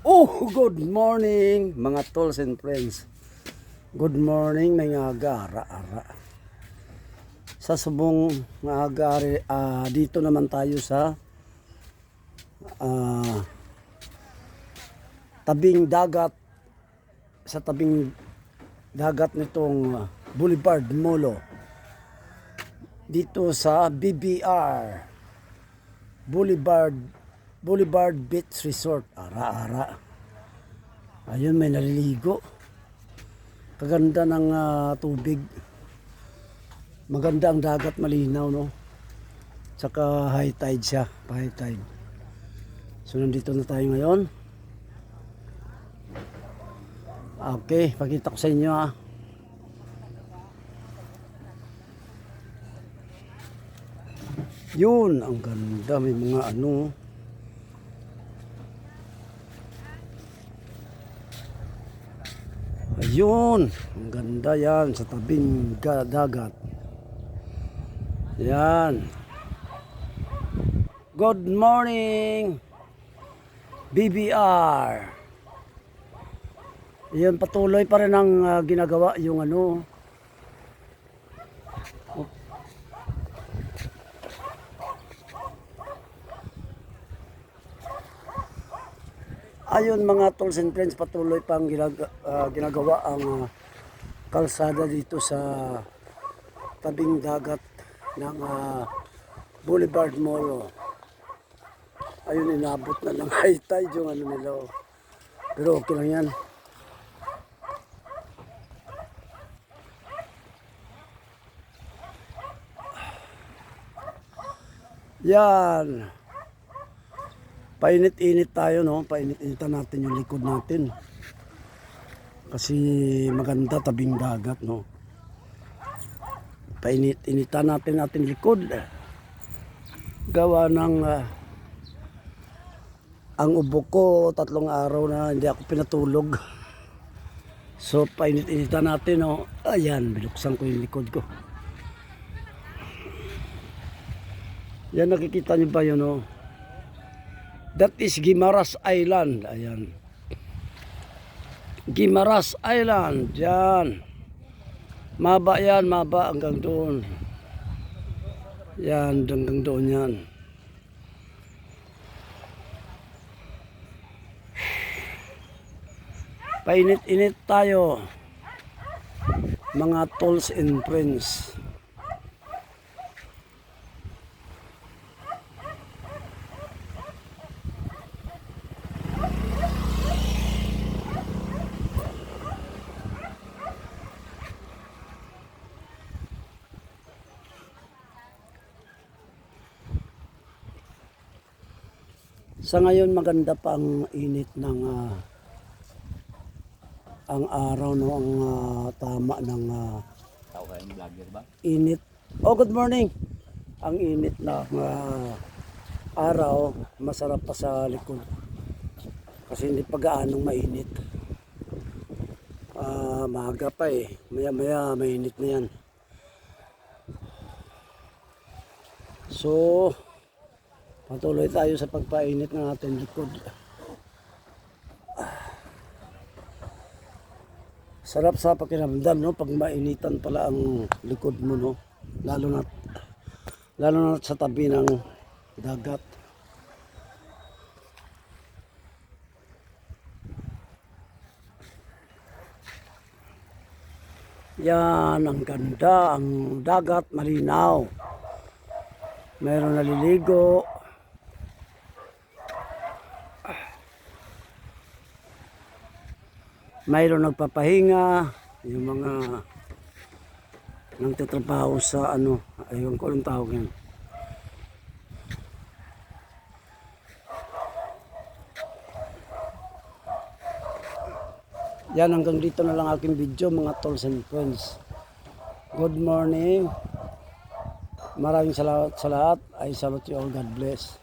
Oh, good morning mga tolls and friends. Good morning mga gara-ara. Sa subong mga agari, ah, dito naman tayo sa ah, tabing dagat sa tabing dagat nitong ah, Boulevard Molo. Dito sa BBR Boulevard Boulevard Beach Resort. Ara-ara. Ayun, may naliligo. Kaganda ng ah, tubig. Maganda ang dagat, malinaw, no? Tsaka high tide siya, high tide. So, nandito na tayo ngayon. Okay, pakita ko sa inyo, ah. Yun, ang ganda. May mga ano. Ayun, ang ganda yan sa tabing ga- dagat. Yan. Good morning, BBR. Yan, patuloy pa rin ang ah, ginagawa yung ano. Ayun mga tools and friends, patuloy pang ginag- ah, ginagawa ang ah, kalsada dito sa tabing dagat ng ah, Boulevard Mall. Ayun, inabot na ng high tide yung ano nila. oh. Pero okay lang yan. Yan. Painit-init tayo, no? Painit-initan natin yung likod natin. Kasi maganda tabing dagat, no? Painit-initan natin natin likod. Gawa ng ah, ang ubo ko tatlong araw na hindi ako pinatulog. So painit-initan natin, no? Ayan, binuksan ko yung likod ko. Yan nakikita niyo ba yun, no? That is Gimaras Island. Ayan. Gimaras Island. Yan. Maba yan, maba hanggang doon. Yan, hanggang doon yan. Painit-init tayo. Mga tolls and friends. Sa ngayon maganda pa ang init ng ah, ang araw no ang ah, tama ng ba? init. Oh, good morning. Ang init na ah, araw, masarap pa sa likod. Kasi hindi pa gaanong mainit. Ah, maaga pa eh. Maya-maya mainit na yan. So, patuloy tayo sa pagpainit ng ating likod. Sarap sa pakiramdam, no? Pag mainitan pala ang likod mo, no? Lalo na, lalo na sa tabi ng dagat. Yan, ang ganda, ang dagat, malinaw. Mayroon naliligo. Mayroon nagpapahinga, yung mga nang tatrabaho sa ano, ayun ko anong tawag yan. Yan hanggang dito na lang aking video mga tolls and friends. Good morning. Maraming salamat sa lahat. I salute you all. God bless.